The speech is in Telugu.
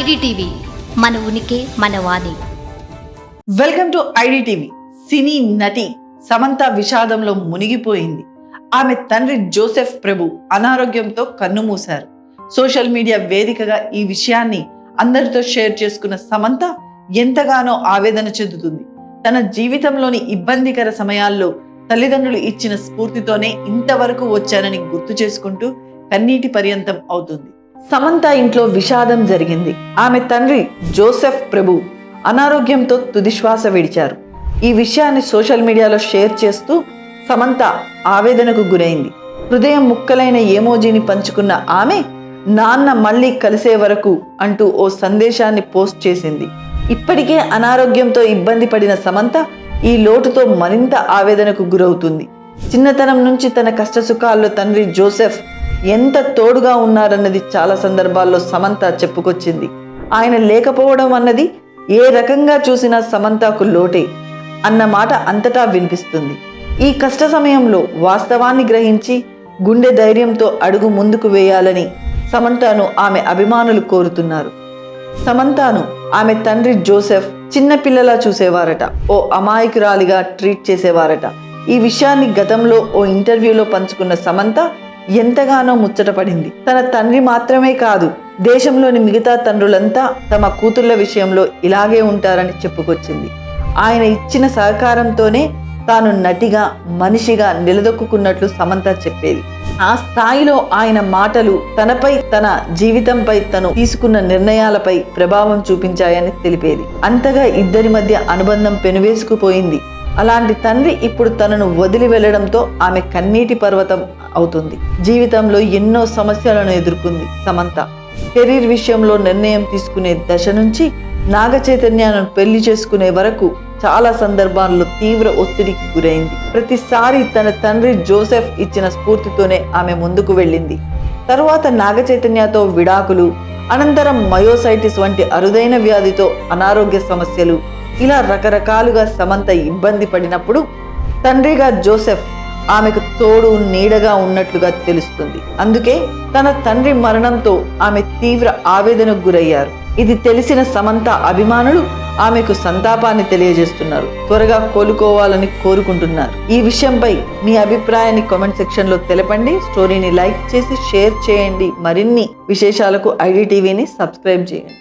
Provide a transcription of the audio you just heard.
ఐడిటీవీ మన ఉనికి మన వాణి. Welcome to IDTV. సినీ నటి సమంత విషాదంలో మునిగిపోయింది. ఆమె తండ్రి జోసెఫ్ ప్రభు అనారోగ్యంతో కన్నుమూశారు సోషల్ మీడియా వేదికగా ఈ విషయాన్ని అందరితో షేర్ చేసుకున్న సమంత ఎంతగానో ఆవేదన చెందుతుంది. తన జీవితంలోని ఇబ్బందికర సమయాల్లో తల్లిదండ్రులు ఇచ్చిన స్ఫూర్తితోనే ఇంతవరకు వచ్చానని గుర్తు చేసుకుంటూ కన్నీటి పర్యంతం అవుతుంది. సమంత ఇంట్లో విషాదం జరిగింది. ఆమె తండ్రి జోసెఫ్ ప్రభు అనారోగ్యంతో తుదిశ్వాస విడిచారు. ఈ విషయాన్ని సోషల్ మీడియాలో షేర్ చేస్తూ సమంత ఆవేదనకు గురైంది. హృదయం ముక్కలైన ఏమోజీని పంచుకున్న ఆమె నాన్న మళ్ళీ కలిసే వరకు అంటూ ఓ సందేశాన్ని పోస్ట్ చేసింది. ఇప్పటికే అనారోగ్యంతో ఇబ్బంది పడిన సమంత ఈ లోటుతో మరింత ఆవేదనకు గురవుతుంది. చిన్నతనం నుంచి తన కష్టసుఖాల్లో తండ్రి జోసెఫ్ ఎంత తోడుగా ఉన్నారన్నది చాలా సందర్భాల్లో సమంత చెప్పుకొచ్చింది. ఆయన లేకపోవడం అన్నది ఏ రకంగా చూసినా సమంతకు లోటే అన్న మాట అంతటా వినిపిస్తుంది. ఈ కష్ట సమయంలో వాస్తవాన్ని గ్రహించి గుండె ధైర్యంతో అడుగు ముందుకు వేయాలని సమంతను ఆమె అభిమానులు కోరుతున్నారు. సమంతాను ఆమె తండ్రి జోసెఫ్ చిన్నపిల్లలా చూసేవారట. ఓ అమాయకురాలిగా ట్రీట్ చేసేవారట. ఈ విషయాన్ని గతంలో ఓ ఇంటర్వ్యూలో పంచుకున్న సమంత ఎంతగానో ముచ్చటపడింది తన తండ్రి మాత్రమే కాదు దేశంలోని మిగతా తండ్రులంతా తమ కూతుర్ల విషయంలో ఇలాగే ఉంటారని చెప్పుకొచ్చింది. ఆయన ఇచ్చిన సహకారంతోనే తాను నటిగా మనిషిగా నిలదొక్కున్నట్లు సమంత చెప్పేది. ఆ స్థాయిలో ఆయన మాటలు తనపై తన జీవితంపై తను తీసుకున్న నిర్ణయాలపై ప్రభావం చూపించాయని తెలిపేది. అంతగా ఇద్దరి మధ్య అనుబంధం పెనువేసుకుపోయింది. అలాంటి తండ్రి ఇప్పుడు తనను వదిలి వెళ్ళడంతో ఆమె కన్నీటి పర్వతం అవుతుంది. జీవితంలో ఎన్నో సమస్యలను ఎదుర్కొంది సమంత. కెరీర్ విషయంలో నిర్ణయం తీసుకునే దశ నుంచి నాగ చైతన్యాలను పెళ్ళి చేసుకునే వరకు చాలా సందర్భాల్లో తీవ్ర ఒత్తిడికి గురైంది. ప్రతిసారి తన తండ్రి జోసెఫ్ ఇచ్చిన స్ఫూర్తితోనే ఆమె ముందుకు వెళ్ళింది. తరువాత నాగ చైతన్యతో విడాకులు అనంతరం మయోసైటిస్ వంటి అరుదైన వ్యాధితో అనారోగ్య సమస్యలు ఇలా రకరకాలుగా సమంత ఇబ్బంది పడినప్పుడు తండ్రిగా జోసెఫ్ ఆమెకు తోడు నీడగా ఉన్నట్లుగా తెలుస్తుంది. అందుకే తన తండ్రి మరణంతో ఆమె తీవ్ర ఆవేదనకు గురయ్యారు. ఇది తెలిసిన సమంత అభిమానులు ఆమెకు సంతాపాన్ని తెలియజేస్తున్నారు. త్వరగా కోలుకోవాలని కోరుకుంటున్నారు. ఈ విషయంపై మీ అభిప్రాయాన్ని కామెంట్ సెక్షన్లో తెలపండి. స్టోరీని లైక్ చేసి షేర్ చేయండి. మరిన్ని విశేషాలకు ఐడి టీవీని సబ్స్క్రైబ్ చేయండి.